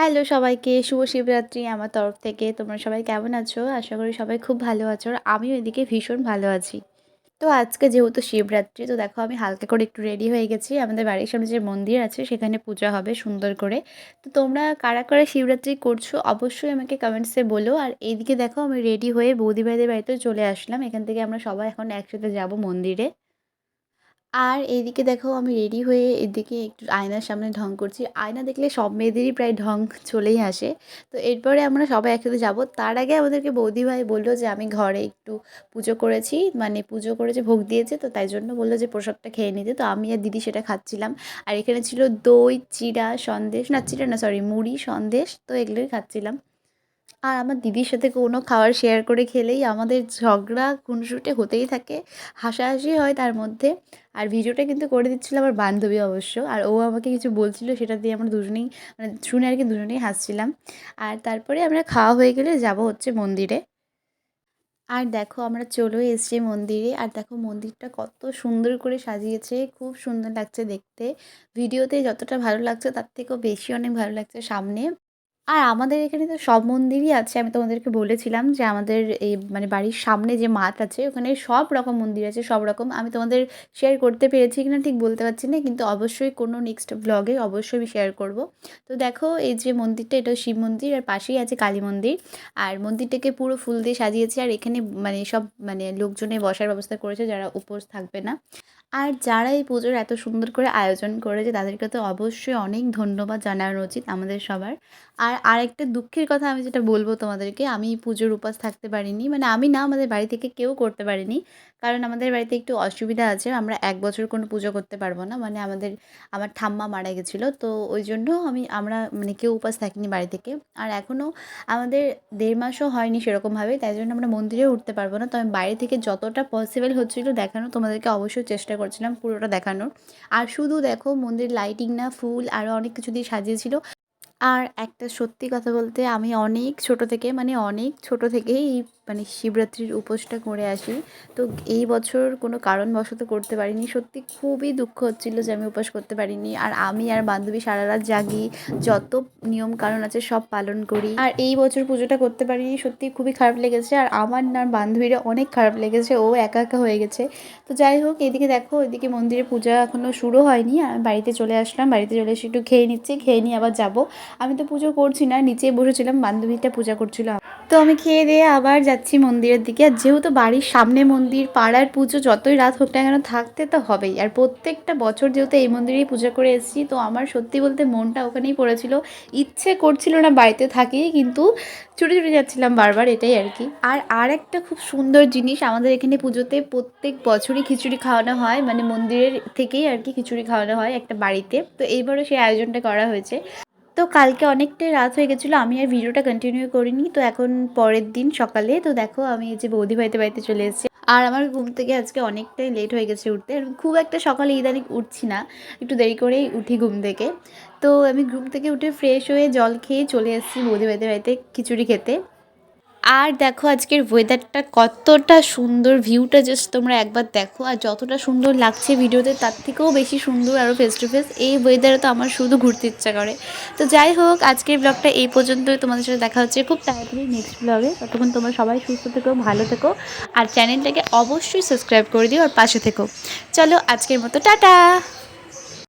Hello সবাইকে, শুভ শিবরাত্রি আমার তরফ থেকে। তোমরা সবাই কেমন আছো? আশা করি সবাই খুব ভালো আছো আর আমিও এদিকে ভীষণ ভালো আছি। তো আজকে যেহেতু শিবরাত্রি, তো দেখো আমি হালকা করে একটু রেডি হয়ে গেছি। আমাদের বাড়ির সামনে যে মন্দির আছে, সেখানে পূজা হবে সুন্দর করে। তো তোমরা কারা কারা শিবরাত্রি করছ অবশ্যই আমাকে কমেন্টসে বলো। আর এইদিকে দেখো আমি রেডি হয়ে বৌদি বাড়িতে চলে আসলাম। এখান থেকে আমরা সবাই এখন একসাথে যাব মন্দিরে। আর এইদিকে দেখো আমি রেডি হয়ে এদিকে একটু আয়নার সামনে ঢং করছি। আয়না দেখলে সব মেয়েদেরই প্রায় ঢং চলেই আসে। তো এরপরে আমরা সবাই একসাথে যাব। তার আগে আমাদেরকে বৌদি ভাই বলল যে, আমি ঘরে একটু পুজো করেছি মানে পুজো করেছে, ভোগ দিয়েছে, তো তাই জন্য বলল যে, প্রসাদটা খেয়ে নিতে। তো আমি আর দিদি সেটা খাচ্ছিলাম। আর এখানে ছিল দই, চিড়া, সন্দেশ, না, চিড়া না সরি মুড়ি, সন্দেশ, তো এগুলোই খাচ্ছিলাম। আর আমার দিদির সাথে কোনো খাবার শেয়ার করে খেলেই আমাদের ঝগড়া, খুনসুটি হতেই থাকে। হাসাহাসি হয় তার মধ্যে। আর ভিডিওটা কিন্তু করে দিচ্ছিল আমার বান্ধবী অবশ্য। আর ও আমাকে কিছু বলছিল, সেটা দিয়ে আমরা দুজনেই মানে শুনে আর কি দুজনেই হাসছিলাম। আর তারপরে আমরা খাওয়া হয়ে গেলে যাব হচ্ছে মন্দিরে। আর দেখো আমরা চলে এসেছি মন্দিরে। আর দেখো মন্দিরটা কত সুন্দর করে সাজিয়েছে। খুব সুন্দর লাগছে দেখতে। ভিডিওতে যতটা ভালো লাগছে তার থেকেও বেশি অনেক ভালো লাগছে সামনে। আর আমাদের এখানে তো সব মন্দিরই আছে। আমি তোমাদেরকে বলেছিলাম যে আমাদের এই মানে বাড়ির সামনে যে মাঠ আছে, ওখানে সব রকম মন্দির আছে, সব রকম। আমি তোমাদের শেয়ার করতে পেরেছি কিনা ঠিক বলতে পারছি না, কিন্তু অবশ্যই কোনো নেক্সট ব্লগে অবশ্যই আমি শেয়ার করব। তো দেখো, এই যে মন্দিরটা, এটা শিব মন্দির, আর পাশেই আছে কালী মন্দির। আর মন্দিরটাকে পুরো ফুল দিয়ে সাজিয়েছে, আর এখানে মানে সব মানে লোকজনে বসার ব্যবস্থা করেছে, যারা উপোস থাকবে না। আর যারা এই পুজোর এত সুন্দর করে আয়োজন করেছে, তাদেরকে তো অবশ্যই অনেক ধন্যবাদ জানানো উচিত আমাদের সবার। আর আরেকটা দুঃখের কথা আমি যেটা বলব তোমাদেরকে, আমি পুজোর উপাস থাকতে পারিনি। মানে আমি না, আমাদের বাড়ি থেকে কেউ করতে পারিনি। কারণ আমাদের বাড়িতে একটু অসুবিধা আছে, আমরা এক বছর কোনো পুজো করতে পারব না। মানে আমাদের, আমার ঠাম্মা মারা গেছিল, তো ওই জন্য আমি, আমরা মানে কেউ উপাস থাকিনি বাড়ি থেকে। আর এখনও আমাদের দেড় মাসও হয়নি সেরকমভাবে, তাই জন্য আমরা মন্দিরে উঠতে পারব না। তো আমি বাইরে থেকে যতটা পসিবল হচ্ছিল দেখানো, তোমাদেরকে অবশ্যই চেষ্টা করছিলাম পুরোটা দেখানোর। আর শুধু দেখো, মন্দির লাইটিং না, ফুল আরও অনেক কিছু দিয়ে সাজিয়েছিল। আর একটা সত্যি কথা বলতে আমি অনেক ছোট থেকে মানে অনেক ছোট থেকেই এই মানে শিবরাত্রির উপোসটা করে আসি। তো এই বছর কোনো কারণবশত করতে পারিনি। সত্যি খুবই দুঃখ হচ্ছিল যে আমি উপোস করতে পারিনি। আর আমি আর বান্ধবী সারা রাত জাগি, যত নিয়ম কারণ আছে সব পালন করি। আর এই বছর পুজোটা করতে পারিনি, সত্যি খুবই খারাপ লেগেছে। আর আমার না, বান্ধবীরা অনেক খারাপ লেগেছে, ও একা একা হয়ে গেছে। তো যাই হোক, এদিকে দেখো এদিকে মন্দিরে পূজা এখনও শুরু হয়নি। আমি বাড়িতে চলে আসলাম, বাড়িতে চলে এসে একটু খেয়ে নিচ্ছি, খেয়ে নিয়ে আবার যাব। আমি তো পুজো করছি না নিচে বসেছিলাম, বান্ধবীটা পূজা করছিল। তো আমি খেয়ে দিয়ে আবার যাচ্ছি। মন্দিরের দিকে। আর যেহেতু বাড়ির সামনে মন্দির, পাড়ার পুজো যতই রাত হোক না কেন থাকতে তো হবেই। আর প্রত্যেকটা বছর যেহেতু এই মন্দিরেই পূজা করে এসেছি, তো আমার সত্যি বলতে মনটা ওখানেই পড়েছিল। ইচ্ছে করছিল না বাড়িতে থাকি, কিন্তু ছুটে ছুটে যাচ্ছিলাম বারবার, এটাই আর কি। আর আর একটা খুব সুন্দর জিনিস, আমাদের এখানে পুজোতে প্রত্যেক বছরই খিচুড়ি খাওয়ানো হয় মানে মন্দিরের থেকেই আর কি খিচুড়ি খাওয়ানো হয় একটা বাড়িতে। তো এইবারও সেই আয়োজনটা করা হয়েছে। তো কালকে অনেকটাই রাত হয়ে গেছিল, আমি আর ভিডিওটা কন্টিনিউ করিনি, তো এখন পরের দিন সকালে, তো দেখো আমি এই যে বৌদি বাড়িতে বাড়িতে চলে এসেছি। আর আমার ঘুম থেকে আজকে অনেকটাই লেট হয়ে গেছে উঠতে খুব একটা সকালে ইদানিং উঠছি না, একটু দেরি করেই উঠি ঘুম থেকে। তো আমি ঘুম থেকে উঠে ফ্রেশ হয়ে জল খেয়ে চলে এসেছি বৌদি বাড়িতে বাড়িতে খিচুড়ি খেতে। আর দেখো আজকের ওয়েদারটা কতটা সুন্দর ভিউটা জাস্ট তোমরা একবার দেখো। আর যতটা সুন্দর লাগছে ভিডিওতে তার থেকেও বেশি সুন্দর আরও ফেস টু ফেস এই ওয়েদারে তো আমার শুধু ঘুরতে ইচ্ছা করে। তো যাই হোক, আজকের ব্লগটা এই পর্যন্তই। তোমাদের সাথে দেখা হচ্ছে খুব তাড়াতাড়ি নেক্সট ব্লগে ততক্ষণ তোমরা সবাই সুস্থ থেকো, ভালো থেকো। আর চ্যানেলটাকে অবশ্যই সাবস্ক্রাইব করে দিও আর পাশে থেকো। চলো আজকের মতো, টাটা!